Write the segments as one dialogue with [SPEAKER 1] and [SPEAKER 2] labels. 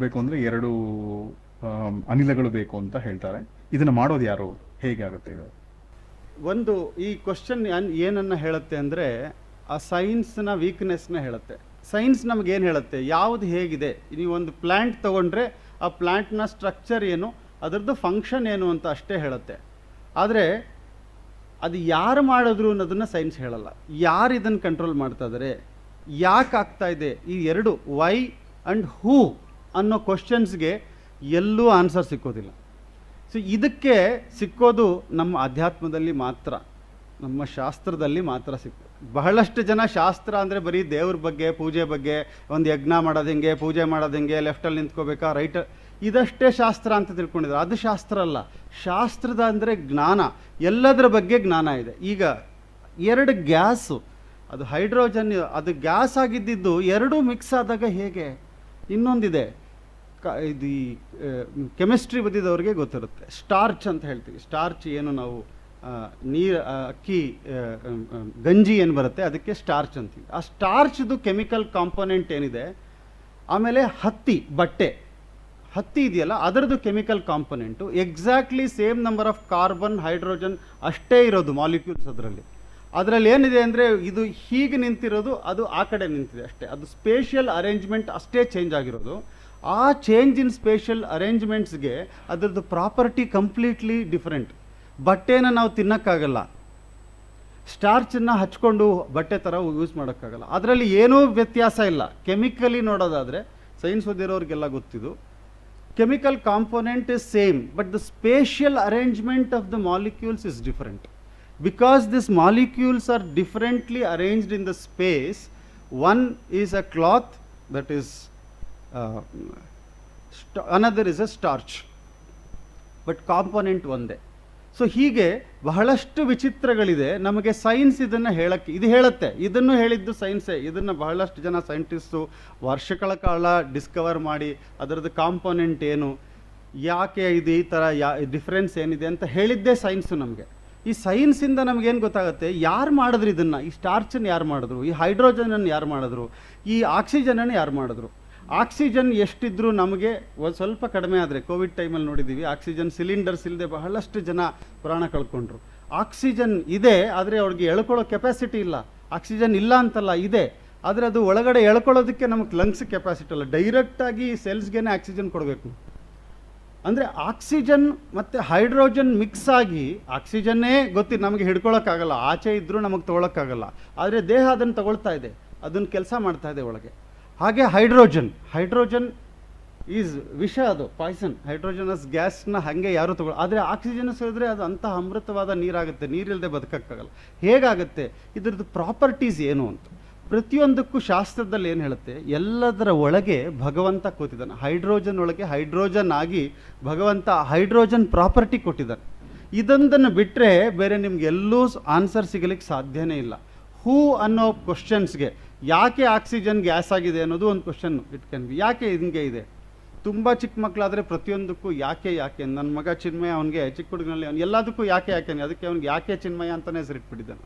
[SPEAKER 1] ಮಾಡಬೇಕು ಅಂದ್ರೆ ಎರಡು ಅನಿಲಗಳು ಬೇಕು ಅಂತ ಹೇಳ್ತಾರೆ. ಇದನ್ನ ಮಾಡೋದು ಯಾರು? ಹೇಗೆ ಆಗುತ್ತೆ ಇದು?
[SPEAKER 2] ಒಂದು, ಈ ಕ್ವಶನ್ ಏನನ್ನ ಹೇಳುತ್ತೆ ಅಂದರೆ, ಆ ಸೈನ್ಸ್ನ ವೀಕ್ನೆಸ್ನ ಹೇಳುತ್ತೆ. ಸೈನ್ಸ್ ನಮ್ಗೆ ಏನು ಹೇಳುತ್ತೆ? ಯಾವುದು ಹೇಗಿದೆ? ನೀವು ಒಂದು ಪ್ಲ್ಯಾಂಟ್ ತಗೊಂಡ್ರೆ, ಆ ಪ್ಲ್ಯಾಂಟ್ನ ಸ್ಟ್ರಕ್ಚರ್ ಏನು? ಅದರದ್ದು ಫಂಕ್ಷನ್ ಏನು ಅಂತ ಅಷ್ಟೇ ಹೇಳುತ್ತೆ. ಆದರೆ, ಅದು ಯಾರು ಮಾಡಿದ್ರು ಅನ್ನೋದನ್ನ ಸೈನ್ಸ್ ಹೇಳಲ್ಲ. ಯಾರು ಇದನ್ನು ಕಂಟ್ರೋಲ್ ಮಾಡ್ತಾ ಇದ್ದಾರೆ ಯಾಕೆ ಆಗ್ತಾ ಇದೆ? ಈ ಎರಡು ವೈ ಆ್ಯಂಡ್ ಹೂ ಅನ್ನೋ ಕ್ವಶನ್ಸ್ಗೆ ಎಲ್ಲೂ ಆನ್ಸರ್ ಸಿಕ್ಕೋದಿಲ್ಲ. ಸೊ ಇದಕ್ಕೆ ಸಿಕ್ಕೋದು ನಮ್ಮ ಅಧ್ಯಾತ್ಮದಲ್ಲಿ ಮಾತ್ರ, ನಮ್ಮ ಶಾಸ್ತ್ರದಲ್ಲಿ ಮಾತ್ರ ಸಿಕ್ಕು. ಬಹಳಷ್ಟು ಜನ ಶಾಸ್ತ್ರ ಅಂದರೆ ಬರೀ ದೇವ್ರ ಬಗ್ಗೆ, ಪೂಜೆ ಬಗ್ಗೆ, ಒಂದು ಯಜ್ಞ ಮಾಡೋದು ಹೆಂಗೆ, ಪೂಜೆ ಮಾಡೋದು ಹೆಂಗೆ ಲೆಫ್ಟಲ್ಲಿ ನಿಂತ್ಕೋಬೇಕಾ ರೈಟ್ ಇದಷ್ಟೇ ಶಾಸ್ತ್ರ ಅಂತ ತಿಳ್ಕೊಂಡಿದ್ದಾರೆ ಅದು ಶಾಸ್ತ್ರ ಅಲ್ಲ. ಶಾಸ್ತ್ರದ ಅಂದರೆ ಜ್ಞಾನ. ಎಲ್ಲದರ ಬಗ್ಗೆ ಜ್ಞಾನ ಇದೆ. ಈಗ ಎರಡು ಗ್ಯಾಸು, ಅದು ಹೈಡ್ರೋಜನ್, ಅದು ಗ್ಯಾಸ್ ಆಗಿದ್ದಿದ್ದು ಎರಡೂ ಮಿಕ್ಸ್ ಆದಾಗ ಹೇಗೆ? ಇನ್ನೊಂದಿದೆ. ಕ ಇದು ಈ ಕೆಮಿಸ್ಟ್ರಿ ಬದಿದವ್ರಿಗೆ ಗೊತ್ತಿರುತ್ತೆ. ಸ್ಟಾರ್ಚ್ ಅಂತ ಹೇಳ್ತೀವಿ. ಸ್ಟಾರ್ಚ್ ಏನು ನಾವು ನೀರು ಅಕ್ಕಿ ಗಂಜಿ ಏನು ಬರುತ್ತೆ, ಅದಕ್ಕೆ ಸ್ಟಾರ್ಚ್ ಅಂತೀವಿ. ಆ ಸ್ಟಾರ್ಚ್ದು ಕೆಮಿಕಲ್ ಕಾಂಪೊನೆಂಟ್ ಏನಿದೆ, ಆಮೇಲೆ ಹತ್ತಿ, ಬಟ್ಟೆ. ಹತ್ತಿ ಇದೆಯಲ್ಲ, ಅದರದ್ದು chemical component exactly same number of carbon hydrogen ಅಷ್ಟೇ ಇರೋದು ಮಾಲಿಕ್ಯೂಲ್ಸ್ ಅದರಲ್ಲಿ. ಅದರಲ್ಲಿ ಏನಿದೆ ಅಂದರೆ, ಇದು ಹೀಗೆ ನಿಂತಿರೋದು, ಅದು ಆ ಕಡೆ ನಿಂತಿದೆ ಅಷ್ಟೇ. ಅದು ಸ್ಪೇಷಿಯಲ್ ಅರೇಂಜ್ಮೆಂಟ್ ಅಷ್ಟೇ ಚೇಂಜ್ ಆಗಿರೋದು. ಆ ಚೇಂಜ್ ಇನ್ ಸ್ಪೆಷಲ್ ಅರೇಂಜ್ಮೆಂಟ್ಸ್ಗೆ ಅದರದ್ದು ಪ್ರಾಪರ್ಟಿ ಕಂಪ್ಲೀಟ್ಲಿ ಡಿಫ್ರೆಂಟ್ ಬಟ್ಟೆನ ನಾವು ತಿನ್ನೋಕ್ಕಾಗಲ್ಲ. ಸ್ಟಾರ್ಚನ್ನು ಹಚ್ಕೊಂಡು ಬಟ್ಟೆ ಥರ ಯೂಸ್ ಮಾಡೋಕ್ಕಾಗಲ್ಲ. ಅದರಲ್ಲಿ ಏನೂ ವ್ಯತ್ಯಾಸ ಇಲ್ಲ. ಕೆಮಿಕಲಿ ನೋಡೋದಾದರೆ ಸೈನ್ಸ್ ಓದಿರೋರಿಗೆಲ್ಲ ಗೊತ್ತಿದ್ದು chemical component is same but the spatial arrangement of the molecules is different because this molecules are differently arranged in the space one is a cloth that is uh, is a starch but component ಒಂದೇ. So ಹೀಗೆ ಬಹಳಷ್ಟು ವಿಚಿತ್ರಗಳಿದೆ. ನಮಗೆ science ಇದನ್ನು ಹೇಳಕ್ಕೆ ಇದು ಹೇಳುತ್ತೆ. ಇದನ್ನು ಹೇಳಿದ್ದು ಸೈನ್ಸೇ ಇದನ್ನು ಬಹಳಷ್ಟು ಜನ ಸೈಂಟಿಸ್ಟು ವರ್ಷಗಳ ಕಾಲ ಡಿಸ್ಕವರ್ ಮಾಡಿ ಅದರದ್ದು ಕಾಂಪೊನೆಂಟ್ ಏನು ಯಾಕೆ ಇದು ಈ ಥರ ಯಾ ಡಿಫ್ರೆನ್ಸ್ ಏನಿದೆ ಅಂತ ಹೇಳಿದ್ದೇ ಸೈನ್ಸು ನಮಗೆ. ಈ ಸೈನ್ಸಿಂದ ನಮಗೇನು ಗೊತ್ತಾಗುತ್ತೆ? ಯಾರು ಮಾಡಿದ್ರು ಇದನ್ನು? ಈ ಸ್ಟಾರ್ಚನ್ನು ಯಾರು ಮಾಡಿದ್ರು? ಈ ಹೈಡ್ರೋಜನನ್ನು ಯಾರು ಮಾಡಿದ್ರು? ಈ ಆಕ್ಸಿಜನನ್ನು ಯಾರು ಮಾಡಿದ್ರು? ಆಕ್ಸಿಜನ್ ಎಷ್ಟಿದ್ರೂ ನಮಗೆ ಒಂದು ಸ್ವಲ್ಪ ಕಡಿಮೆ ಆದರೆ, ಕೋವಿಡ್ ಟೈಮಲ್ಲಿ ನೋಡಿದ್ದೀವಿ ಆಕ್ಸಿಜನ್ ಸಿಲಿಂಡರ್ಸ್ ಇಲ್ಲದೆ ಬಹಳಷ್ಟು ಜನ ಪ್ರಾಣ ಕಳ್ಕೊಂಡ್ರು. ಆಕ್ಸಿಜನ್ ಇದೆ, ಆದರೆ ಅವ್ರಿಗೆ ಎಳ್ಕೊಳ್ಳೋ ಕೆಪಾಸಿಟಿ ಇಲ್ಲ. ಆಕ್ಸಿಜನ್ ಇಲ್ಲ ಅಂತಲ್ಲ, ಇದೆ. ಆದರೆ ಅದು ಒಳಗಡೆ ಎಳ್ಕೊಳ್ಳೋದಕ್ಕೆ ನಮಗೆ ಲಂಗ್ಸ್ ಕೆಪಾಸಿಟಿ ಅಲ್ಲ ಡೈರೆಕ್ಟಾಗಿ ಸೆಲ್ಸ್ಗೆ ಆಕ್ಸಿಜನ್ ಕೊಡಬೇಕು. ಅಂದರೆ ಆಕ್ಸಿಜನ್ ಮತ್ತು ಹೈಡ್ರೋಜನ್ ಮಿಕ್ಸ್ ಆಗಿ ಆಕ್ಸಿಜನ್ನೇ ಗೊತ್ತಿ ನಮಗೆ ಹಿಡ್ಕೊಳ್ಳೋಕ್ಕಾಗಲ್ಲ ಆಚೆ ಇದ್ದರೂ ನಮಗೆ ತೊಗೊಳಕ್ಕಾಗಲ್ಲ. ಆದರೆ ದೇಹ ಅದನ್ನು ತಗೊಳ್ತಾ ಇದೆ. ಅದನ್ನು ಕೆಲಸ ಮಾಡ್ತಾ ಇದೆ ಒಳಗೆ. ಹಾಗೆ ಹೈಡ್ರೋಜನ್. ಹೈಡ್ರೋಜನ್ ಈಸ್ ವಿಷ ಅದು, ಪಾಯ್ಸನ್. ಹೈಡ್ರೋಜನಸ್ ಗ್ಯಾಸ್ನ ಹಾಗೆ ಯಾರು ತಗೊಳ್ಳ ಆದರೆ ಆಕ್ಸಿಜನ್ ಸೇರಿದ್ರೆ ಅದು ಅಂತಹ ಅಮೃತವಾದ ನೀರಾಗುತ್ತೆ ನೀರಿಲ್ಲದೆ ಬದುಕಕ್ಕಾಗಲ್ಲ. ಹೇಗಾಗುತ್ತೆ? ಇದ್ರದ್ದು ಪ್ರಾಪರ್ಟೀಸ್ ಏನು ಅಂತ. ಪ್ರತಿಯೊಂದಕ್ಕೂ ಶಾಸ್ತ್ರದಲ್ಲಿ ಏನು ಹೇಳುತ್ತೆ? ಎಲ್ಲದರ ಒಳಗೆ ಭಗವಂತ ಕೂತಿದ್ದಾನೆ. ಹೈಡ್ರೋಜನ್ ಒಳಗೆ ಹೈಡ್ರೋಜನ್ ಆಗಿ ಭಗವಂತ ಹೈಡ್ರೋಜನ್ ಪ್ರಾಪರ್ಟಿ ಕೊಟ್ಟಿದ್ದಾನೆ. ಇದೊಂದನ್ನು ಬಿಟ್ಟರೆ ಬೇರೆ ನಿಮ್ಗೆ ಎಲ್ಲೂ ಆನ್ಸರ್ ಸಿಗಲಿಕ್ಕೆ ಸಾಧ್ಯನೇ ಇಲ್ಲ. ಹೂ ಅನ್ನೋ ಕ್ವಶನ್ಸ್ಗೆ ಯಾಕೆ ಆಕ್ಸಿಜನ್ ಗ್ಯಾಸ್ ಆಗಿದೆ ಅನ್ನೋದು ಒಂದು ಕ್ವಶನ್ ಇಟ್ ಕ್ಯಾನ್ ಬಿ ಯಾಕೆ ಹಿಂಗೆ ಇದೆ? ತುಂಬ ಚಿಕ್ಕ ಮಕ್ಕಳಾದರೆ ಪ್ರತಿಯೊಂದಕ್ಕೂ ಯಾಕೆ ಯಾಕೆ? ನನ್ನ ಮಗ ಚಿನ್ಮಯ ಅವನಿಗೆ ಚಿಕ್ಕ ಹುಡುಗನಲ್ಲಿ ಅವ್ನು ಎಲ್ಲದಕ್ಕೂ ಯಾಕೆ ಯಾಕೆ ಅದಕ್ಕೆ ಅವ್ನಿಗೆ ಯಾಕೆ ಚಿನ್ಮಯ ಅಂತಲೇ ಹೆಸರಿಟ್ಬಿಟ್ಟಿದ್ದಾನೆ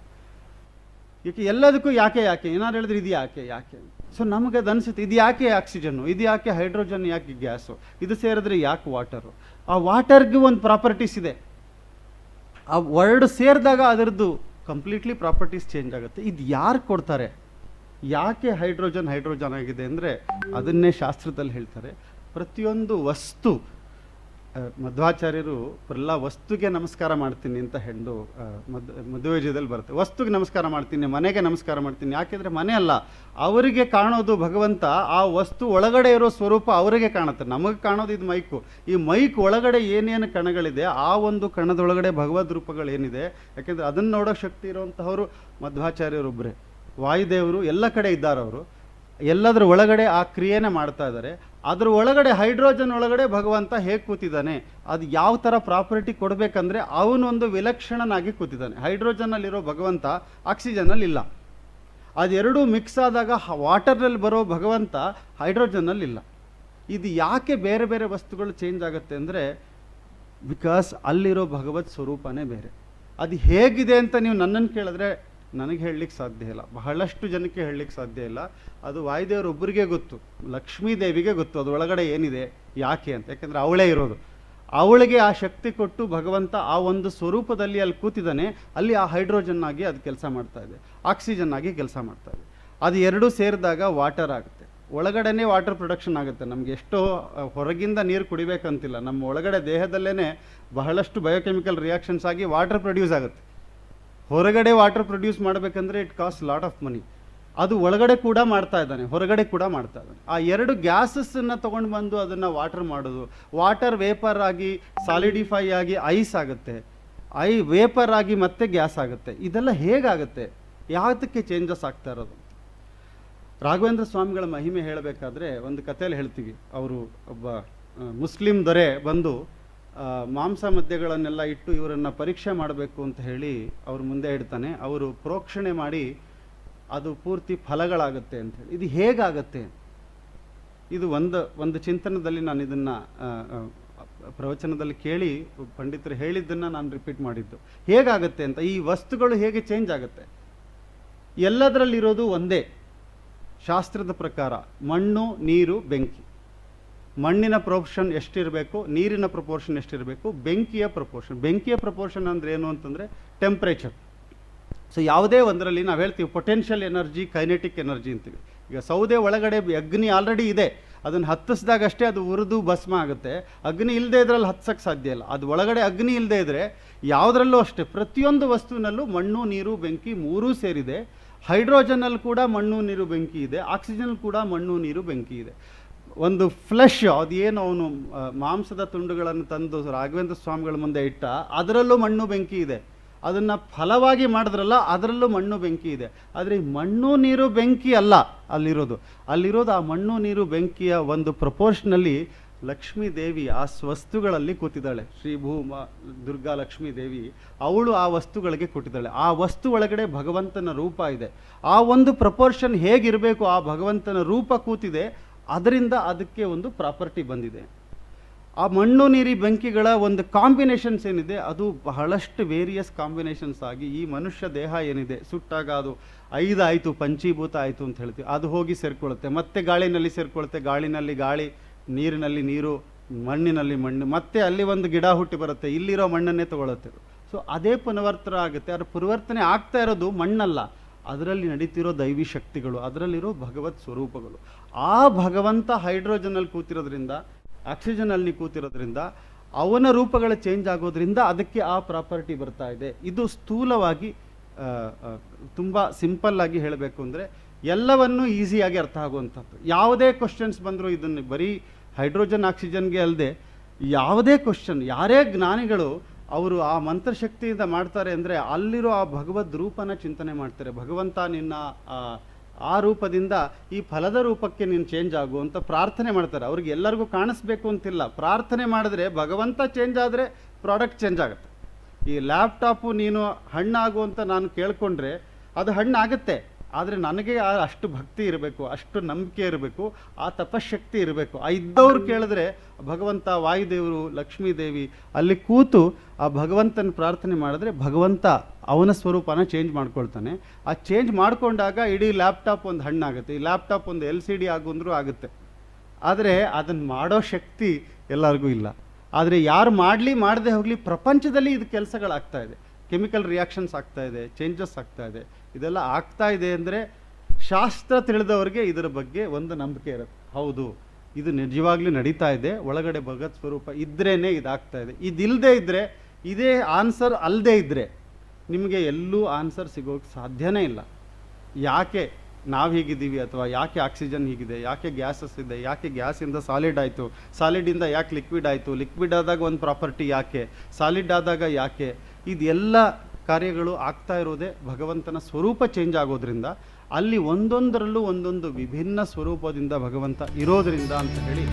[SPEAKER 2] ಈಗ ಎಲ್ಲದಕ್ಕೂ ಯಾಕೆ ಯಾಕೆ? ಏನಾರು ಹೇಳಿದ್ರೆ ಇದು ಯಾಕೆ ಯಾಕೆ? ಸೊ ನಮಗೆ ಅದು ಅನಿಸುತ್ತೆ, ಇದು ಯಾಕೆ ಆಕ್ಸಿಜನ್ನು ಇದು ಯಾಕೆ ಹೈಡ್ರೋಜನ್ ಯಾಕೆ ಗ್ಯಾಸು ಇದು ಸೇರಿದ್ರೆ ಯಾಕೆ ವಾಟರು ಆ ವಾಟರ್ಗೆ ಒಂದು ಪ್ರಾಪರ್ಟೀಸ್ ಇದೆ. ಆ ವರ್ಡ್ ಸೇರಿದಾಗ ಅದರದ್ದು ಕಂಪ್ಲೀಟ್ಲಿ ಪ್ರಾಪರ್ಟೀಸ್ ಚೇಂಜ್ ಆಗುತ್ತೆ. ಇದು ಯಾರು ಕೊಡ್ತಾರೆ? ಯಾಕೆ ಹೈಡ್ರೋಜನ್ ಹೈಡ್ರೋಜನ್ ಆಗಿದೆ ಅಂದರೆ ಅದನ್ನೇ ಶಾಸ್ತ್ರದಲ್ಲಿ ಹೇಳ್ತಾರೆ. ಪ್ರತಿಯೊಂದು ವಸ್ತು ಮಧ್ವಾಚಾರ್ಯರು ಎಲ್ಲ ವಸ್ತುಗೆ ನಮಸ್ಕಾರ ಮಾಡ್ತೀನಿ ಅಂತ ಹೆಂಡು ಮದ್ ಮಧ್ವಜದಲ್ಲಿ ಬರುತ್ತೆ. ವಸ್ತುಗೆ ನಮಸ್ಕಾರ ಮಾಡ್ತೀನಿ, ಮನೆಗೆ ನಮಸ್ಕಾರ ಮಾಡ್ತೀನಿ, ಯಾಕೆಂದರೆ ಮನೆ ಅಲ್ಲ, ಅವರಿಗೆ ಕಾಣೋದು ಭಗವಂತ, ಆ ವಸ್ತು ಒಳಗಡೆ ಇರೋ ಸ್ವರೂಪ ಅವರಿಗೆ ಕಾಣುತ್ತೆ. ನಮಗೆ ಕಾಣೋದು ಇದು ಮೈಕು. ಈ ಮೈಕ್ ಒಳಗಡೆ ಏನೇನು ಕಣಗಳಿದೆ, ಆ ಒಂದು ಕಣದೊಳಗಡೆ ಭಗವದ್ ರೂಪಗಳೇನಿದೆ, ಯಾಕೆಂದರೆ ಅದನ್ನು ನೋಡೋ ಶಕ್ತಿ ಇರುವಂತಹವರು ಮಧ್ವಾಚಾರ್ಯರೊಬ್ಬರೇ ವಾಯುದೇವರು ಎಲ್ಲ ಕಡೆ ಇದ್ದಾರೆ ಅವರು ಎಲ್ಲದರ ಒಳಗಡೆ ಆ ಕ್ರಿಯೆನೇ ಮಾಡ್ತಾ ಇದ್ದಾರೆ. ಅದರ ಒಳಗಡೆ ಹೈಡ್ರೋಜನ್ ಒಳಗಡೆ ಭಗವಂತ ಹೇಗೆ ಕೂತಿದ್ದಾನೆ? ಅದು ಯಾವ ಥರ ಪ್ರಾಪರ್ಟಿ ಕೊಡಬೇಕಂದ್ರೆ ಅವನೊಂದು ವಿಲಕ್ಷಣನಾಗಿ ಕೂತಿದ್ದಾನೆ. ಹೈಡ್ರೋಜನ್ನಲ್ಲಿರೋ ಭಗವಂತ ಆಕ್ಸಿಜನಲ್ಲಿ ಇಲ್ಲ. ಅದೆರಡೂ ಮಿಕ್ಸ್ ಆದಾಗ ವಾಟರ್ನಲ್ಲಿ ಬರೋ ಭಗವಂತ ಹೈಡ್ರೋಜನ್ನಲ್ಲಿ ಇಲ್ಲ ಇದು ಯಾಕೆ ಬೇರೆ ಬೇರೆ ವಸ್ತುಗಳು ಚೇಂಜ್ ಆಗುತ್ತೆ ಅಂದರೆ, ಬಿಕಾಸ್ ಅಲ್ಲಿರೋ ಭಗವತ್ ಸ್ವರೂಪನೇ ಬೇರೆ. ಅದು ಹೇಗಿದೆ ಅಂತ ನೀವು ನನ್ನನ್ನು ಕೇಳಿದ್ರೆ ನನಗೆ ಹೇಳಲಿಕ್ಕೆ ಸಾಧ್ಯ ಇಲ್ಲ. ಬಹಳಷ್ಟು ಜನಕ್ಕೆ ಹೇಳಲಿಕ್ಕೆ ಸಾಧ್ಯ ಇಲ್ಲ. ಅದು ವಾಯುದೇವರೊಬ್ಬರಿಗೆ ಗೊತ್ತು. ಲಕ್ಷ್ಮೀ ದೇವಿಗೆ ಗೊತ್ತು. ಅದು ಒಳಗಡೆ ಏನಿದೆ? ಯಾಕೆ ಅಂತ. ಯಾಕೆಂದರೆ ಅವಳೇ ಇರೋದು. ಅವಳಿಗೆ ಆ ಶಕ್ತಿ ಕೊಟ್ಟು ಭಗವಂತ ಆ ಒಂದು ಸ್ವರೂಪದಲ್ಲಿ ಅಲ್ಲಿ ಕೂತಿದ್ದಾನೆ. ಅಲ್ಲಿ ಆ ಹೈಡ್ರೋಜನ್ ಆಗಿ ಅದು ಕೆಲಸ ಮಾಡ್ತಾ ಇದೆ. ಆಕ್ಸಿಜನ್ ಆಗಿ ಕೆಲಸ ಮಾಡ್ತಾ ಇದೆ. ಅದು ಎರಡೂ ಸೇರಿದಾಗ ವಾಟರ್ ಆಗುತ್ತೆ. ಒಳಗಡೆನೇ ವಾಟರ್ ಪ್ರೊಡಕ್ಷನ್ ಆಗುತ್ತೆ. ನಮಗೆ ಎಷ್ಟೋ ಹೊರಗಿಂದ ನೀರು ಕುಡಿಬೇಕಂತಿಲ್ಲ. ನಮ್ಮ ಒಳಗಡೆ ದೇಹದಲ್ಲೇ ಬಹಳಷ್ಟು ಬಯೋಕೆಮಿಕಲ್ ರಿಯಾಕ್ಷನ್ಸ್ ಆಗಿ ವಾಟರ್ ಪ್ರೊಡ್ಯೂಸ್ ಆಗುತ್ತೆ. ಹೊರಗಡೆ ವಾಟರ್ ಪ್ರೊಡ್ಯೂಸ್ ಮಾಡಬೇಕಂದ್ರೆ it cost lot of money ಅದು ಒಳಗಡೆ ಕೂಡ ಮಾಡ್ತಾ ಇದ್ದಾನೆ, ಹೊರಗಡೆ ಕೂಡ ಮಾಡ್ತಾ ಇದ್ದಾನೆ. ಆ ಎರಡು ಗ್ಯಾಸಸ್ಸನ್ನು ತೊಗೊಂಡು ಬಂದು ಅದನ್ನು ವಾಟರ್ ಮಾಡೋದು ವಾಟರ್ ವೇಪರ್ ಆಗಿ ಸಾಲಿಡಿಫೈ ಆಗಿ ಐಸ್ ಆಗುತ್ತೆ. ಐ ವೇಪರ್ ಆಗಿ ಮತ್ತೆ ಗ್ಯಾಸ್ ಆಗುತ್ತೆ. ಇದೆಲ್ಲ ಹೇಗಾಗುತ್ತೆ? ಯಾವುದಕ್ಕೆ ಚೇಂಜಸ್ ಆಗ್ತಾ ಇರೋದು? ರಾಘವೇಂದ್ರ ಸ್ವಾಮಿಗಳ ಮಹಿಮೆ ಹೇಳಬೇಕಾದ್ರೆ ಒಂದು ಕಥೆಯಲ್ಲಿ ಹೇಳ್ತೀವಿ. ಅವರು ಒಬ್ಬ ಮುಸ್ಲಿಂ ದೊರೆ ಬಂದು ಮಾಂಸ ಮದ್ಯಗಳನ್ನೆಲ್ಲ ಇಟ್ಟು ಇವರನ್ನು ಪರೀಕ್ಷೆ ಮಾಡಬೇಕು ಅಂತ ಹೇಳಿ ಅವ್ರ ಮುಂದೆ ಇಡ್ತಾನೆ. ಅವರು ಪ್ರೋಕ್ಷಣೆ ಮಾಡಿ ಅದು ಪೂರ್ತಿ ಫಲಗಳಾಗುತ್ತೆ ಅಂತ ಹೇಳಿ. ಇದು ಹೇಗಾಗತ್ತೆ? ಇದು ಒಂದು ಒಂದು ಚಿಂತನದಲ್ಲಿ ನಾನು ಇದನ್ನು ಪ್ರವಚನದಲ್ಲಿ ಕೇಳಿ ಪಂಡಿತರು ಹೇಳಿದ್ದನ್ನು ನಾನು ರಿಪೀಟ್ ಮಾಡಿದ್ದು. ಹೇಗಾಗತ್ತೆ ಅಂತ, ಈ ವಸ್ತುಗಳು ಹೇಗೆ ಚೇಂಜ್ ಆಗುತ್ತೆ? ಎಲ್ಲದರಲ್ಲಿರೋದು ಒಂದೇ. ಶಾಸ್ತ್ರದ ಪ್ರಕಾರ ಮಣ್ಣು, ನೀರು, ಬೆಂಕಿ. ಮಣ್ಣಿನ ಪ್ರೊಪೋರ್ಷನ್ ಎಷ್ಟಿರಬೇಕು, ನೀರಿನ ಪ್ರೊಪೋರ್ಷನ್ ಎಷ್ಟಿರಬೇಕು, ಬೆಂಕಿಯ ಪ್ರೊಪೋರ್ಷನ್ ಬೆಂಕಿಯ ಪ್ರೊಪೋರ್ಷನ್ ಅಂದರೆ ಏನು ಅಂತಂದರೆ ಟೆಂಪ್ರೇಚರ್ ಸೊ ಯಾವುದೇ ಒಂದರಲ್ಲಿ ನಾವು ಹೇಳ್ತೀವಿ ಪೊಟೆನ್ಷಿಯಲ್ ಎನರ್ಜಿ ಕೈನೆಟಿಕ್ ಎನರ್ಜಿ ಅಂತೀವಿ. ಈಗ ಸೌದೆ ಒಳಗಡೆ ಅಗ್ನಿ ಆಲ್ರೆಡಿ ಇದೆ. ಅದನ್ನು ಹತ್ತಿಸಿದಾಗ ಅಷ್ಟೇ ಅದು ಉರಿದು ಭಸ್ಮ ಆಗುತ್ತೆ. ಅಗ್ನಿ ಇಲ್ಲದೆ ಇದ್ರಲ್ಲಿ ಹತ್ಸಕ್ಕೆ ಸಾಧ್ಯ ಇಲ್ಲ. ಅದು ಒಳಗಡೆ ಅಗ್ನಿ ಇಲ್ಲದೆ ಇದ್ದರೆ ಯಾವುದರಲ್ಲೂ ಅಷ್ಟೇ, ಪ್ರತಿಯೊಂದು ವಸ್ತುವಿನಲ್ಲೂ ಮಣ್ಣು, ನೀರು, ಬೆಂಕಿ ಮೂರೂ ಸೇರಿದೆ. ಹೈಡ್ರೋಜನಲ್ಲಿ ಕೂಡ ಮಣ್ಣು, ನೀರು, ಬೆಂಕಿ ಇದೆ. ಆಕ್ಸಿಜನ್ ಕೂಡ ಮಣ್ಣು, ನೀರು, ಬೆಂಕಿ ಇದೆ. ಒಂದು ಫ್ಲೆಶ್ ಅದೇನು ಅವನು ಮಾಂಸದ ತುಂಡುಗಳನ್ನು ತಂದು ರಾಘವೇಂದ್ರ ಸ್ವಾಮಿಗಳ ಮುಂದೆ ಇಟ್ಟ, ಅದರಲ್ಲೂ ಮಣ್ಣು ಬೆಂಕಿ ಇದೆ. ಅದನ್ನು ಫಲವಾಗಿ ಮಾಡಿದ್ರಲ್ಲ, ಅದರಲ್ಲೂ ಮಣ್ಣು ಬೆಂಕಿ ಇದೆ. ಆದರೆ ಮಣ್ಣು ನೀರು ಬೆಂಕಿ ಅಲ್ಲ ಅಲ್ಲಿರೋದು. ಅಲ್ಲಿರೋದು ಆ ಮಣ್ಣು ನೀರು ಬೆಂಕಿಯ ಒಂದು ಪ್ರಪೋರ್ಷನಲ್ಲಿ ಲಕ್ಷ್ಮೀ ದೇವಿ ಆ ವಸ್ತುಗಳಲ್ಲಿ ಕೂತಿದ್ದಾಳೆ. ಶ್ರೀ ಭೂಮ, ದುರ್ಗಾ ಲಕ್ಷ್ಮೀ ದೇವಿ, ಅವಳು ಆ ವಸ್ತುಗಳಿಗೆ ಕೊಟ್ಟಿದ್ದಾಳೆ. ಆ ವಸ್ತು ಒಳಗಡೆ ಭಗವಂತನ ರೂಪ ಇದೆ. ಆ ಒಂದು ಪ್ರಪೋರ್ಷನ್ ಹೇಗಿರಬೇಕು, ಆ ಭಗವಂತನ ರೂಪ ಕೂತಿದೆ ಅದರಿಂದ ಅದಕ್ಕೆ ಒಂದು ಪ್ರಾಪರ್ಟಿ ಬಂದಿದೆ. ಆ ಮಣ್ಣು ನೀರಿ ಬೆಂಕಿಗಳ ಒಂದು ಕಾಂಬಿನೇಷನ್ಸ್ ಏನಿದೆ, ಅದು ಬಹಳಷ್ಟು ವೇರಿಯಸ್ ಕಾಂಬಿನೇಷನ್ಸ್ ಆಗಿ ಈ ಮನುಷ್ಯ ದೇಹ ಏನಿದೆ, ಸುಟ್ಟಾಗ ಅದು ಐದಾಯಿತು, ಪಂಚೀಭೂತ ಆಯಿತು ಅಂತ ಹೇಳ್ತೀವಿ. ಅದು ಹೋಗಿ ಸೇರ್ಕೊಳ್ಳುತ್ತೆ. ಮತ್ತೆ ಗಾಳಿನಲ್ಲಿ ಸೇರ್ಕೊಳ್ಳುತ್ತೆ. ಗಾಳಿನಲ್ಲಿ ಗಾಳಿ, ನೀರಿನಲ್ಲಿ ನೀರು, ಮಣ್ಣಿನಲ್ಲಿ ಮಣ್ಣು. ಮತ್ತೆ ಅಲ್ಲಿ ಒಂದು ಗಿಡ ಹುಟ್ಟಿ ಬರುತ್ತೆ. ಇಲ್ಲಿರೋ ಮಣ್ಣನ್ನೇ ತಗೊಳ್ಳುತ್ತೆ ಸೊ ಅದೇ ಪುನವರ್ತನೆ ಆಗುತ್ತೆ. ಅದರ ಪರಿವರ್ತನೆ ಆಗ್ತಾ ಇರೋದು ಮಣ್ಣಲ್ಲ. ಅದರಲ್ಲಿ ನಡೀತಿರೋ ದೈವಿ ಶಕ್ತಿಗಳು, ಅದರಲ್ಲಿರೋ ಭಗವತ್ ಸ್ವರೂಪಗಳು. ಆ ಭಗವಂತ ಹೈಡ್ರೋಜನಲ್ಲಿ ಕೂತಿರೋದ್ರಿಂದ, ಆಕ್ಸಿಜನಲ್ಲಿ ಕೂತಿರೋದ್ರಿಂದ, ಅವನ ರೂಪಗಳ ಚೇಂಜ್ ಆಗೋದ್ರಿಂದ ಅದಕ್ಕೆ ಆ ಪ್ರಾಪರ್ಟಿ ಬರ್ತಾ ಇದೆ. ಇದು ಸ್ಥೂಲವಾಗಿ ತುಂಬ ಸಿಂಪಲ್ ಆಗಿ ಹೇಳಬೇಕು ಅಂದರೆ, ಎಲ್ಲವನ್ನೂ ಈಸಿಯಾಗಿ ಅರ್ಥ ಆಗುವಂಥದ್ದು. ಯಾವುದೇ ಕ್ವಶನ್ಸ್ ಬಂದರೂ ಇದನ್ನು ಬರೀ ಹೈಡ್ರೋಜನ್, ಆಕ್ಸಿಜನ್ಗೆ ಅಲ್ಲದೆ ಯಾವುದೇ ಕ್ವಶನ್ ಯಾರೇ ಜ್ಞಾನಿಗಳು ಅವರು ಆ ಮಂತ್ರಶಕ್ತಿಯಿಂದ ಮಾಡ್ತಾರೆ ಅಂದರೆ ಅಲ್ಲಿರೋ ಆ ಭಗವದ್ ರೂಪನ ಚಿಂತನೆ ಮಾಡ್ತಾರೆ. ಭಗವಂತ ನಿನ್ನ, ಆ ರೂಪದಿಂದ ಈ ಫಲದ ರೂಪಕ್ಕೆ ನೀನು ಚೇಂಜ್ ಆಗು ಅಂತ ಪ್ರಾರ್ಥನೆ ಮಾಡ್ತಾರೆ. ಅವ್ರಿಗೆ ಎಲ್ಲರಿಗೂ ಕಾಣಿಸ್ಬೇಕು ಅಂತಿಲ್ಲ. ಪ್ರಾರ್ಥನೆ ಮಾಡಿದ್ರೆ ಭಗವಂತ ಚೇಂಜ್ ಆದರೆ ಪ್ರಾಡಕ್ಟ್ ಚೇಂಜ್ ಆಗುತ್ತೆ. ಈ ಲ್ಯಾಪ್ಟಾಪು ನೀನು ಹಣ್ಣಾಗು ಅಂತ ನಾನು ಕೇಳಿಕೊಂಡ್ರೆ ಅದು ಹಣ್ಣಾಗುತ್ತೆ. ಆದರೆ ನನಗೆ ಅಷ್ಟು ಭಕ್ತಿ ಇರಬೇಕು, ಅಷ್ಟು ನಂಬಿಕೆ ಇರಬೇಕು, ಆ ತಪಶಕ್ತಿ ಇರಬೇಕು. ಆ ಇದ್ದವ್ರು ಕೇಳಿದ್ರೆ ಭಗವಂತ ವಾಯುದೇವರು ಲಕ್ಷ್ಮೀ ದೇವಿ ಅಲ್ಲಿ ಕೂತು ಆ ಭಗವಂತನ ಪ್ರಾರ್ಥನೆ ಮಾಡಿದ್ರೆ ಭಗವಂತ ಅವನ ಸ್ವರೂಪನ ಚೇಂಜ್ ಮಾಡ್ಕೊಳ್ತಾನೆ. ಆ ಚೇಂಜ್ ಮಾಡಿಕೊಂಡಾಗ ಇಡೀ ಲ್ಯಾಪ್ಟಾಪ್ ಒಂದು ಹಣ್ಣಾಗುತ್ತೆ, ಈ ಲ್ಯಾಪ್ಟಾಪ್ ಒಂದು ಎಲ್ ಸಿ ಡಿ ಆಗುಂದ್ರೂ ಆಗುತ್ತೆ. ಆದರೆ ಅದನ್ನು ಮಾಡೋ ಶಕ್ತಿ ಎಲ್ಲರಿಗೂ ಇಲ್ಲ. ಆದರೆ ಯಾರು ಮಾಡಲಿ ಮಾಡದೆ ಹೋಗಲಿ ಪ್ರಪಂಚದಲ್ಲಿ ಇದು ಕೆಲಸಗಳಾಗ್ತಾ ಇದೆ. ಕೆಮಿಕಲ್ ರಿಯಾಕ್ಷನ್ಸ್ ಆಗ್ತಾ ಇದೆ ಚೇಂಜಸ್ ಆಗ್ತಾ ಇದೆ. ಇದೆಲ್ಲ ಆಗ್ತಾ ಇದೆ ಅಂದರೆ ಶಾಸ್ತ್ರ ತಿಳಿದವರಿಗೆ ಇದರ ಬಗ್ಗೆ ಒಂದು ನಂಬಿಕೆ ಇರುತ್ತೆ. ಹೌದು, ಇದು ನಿಜವಾಗ್ಲೂ ನಡೀತಾ ಇದೆ. ಒಳಗಡೆ ಭಗತ್ ಸ್ವರೂಪ ಇದ್ರೇ ಇದಾಗ್ತಾ ಇದೆ. ಇದಿಲ್ಲದೆ ಇದ್ದರೆ ಇದೇ ಆನ್ಸರ್ ಅಲ್ಲದೆ ಇದ್ದರೆ ನಿಮಗೆ ಎಲ್ಲೂ ಆನ್ಸರ್ ಸಿಗೋಕ್ಕೆ ಸಾಧ್ಯನೇ ಇಲ್ಲ. ಯಾಕೆ ನಾವು ಹೀಗಿದ್ದೀವಿ ಅಥವಾ ಯಾಕೆ ಆಕ್ಸಿಜನ್ ಹೀಗಿದೆ, ಯಾಕೆ ಗ್ಯಾಸಸ್ ಇದೆ, ಯಾಕೆ ಗ್ಯಾಸಿಂದ ಸಾಲಿಡ್ ಆಯಿತು ಸಾಲಿಡಿಂದ ಯಾಕೆ ಲಿಕ್ವಿಡ್ ಆಯಿತು ಲಿಕ್ವಿಡ್ ಆದಾಗ ಒಂದು ಪ್ರಾಪರ್ಟಿ ಯಾಕೆ ಸಾಲಿಡ್ ಆದಾಗ ಯಾಕೆ, ಇದೆಲ್ಲ ಕಾರ್ಯಗಳು ಆಗ್ತಾ ಇರೋದೇ ಭಗವಂತನ ಸ್ವರೂಪ ಚೇಂಜ್ ಆಗೋದ್ರಿಂದ, ಅಲ್ಲಿ ಒಂದೊಂದರಲ್ಲೂ ಒಂದೊಂದು ವಿಭಿನ್ನ ಸ್ವರೂಪದಿಂದ ಭಗವಂತ ಇರೋದ್ರಿಂದ ಅಂತ ಹೇಳಿ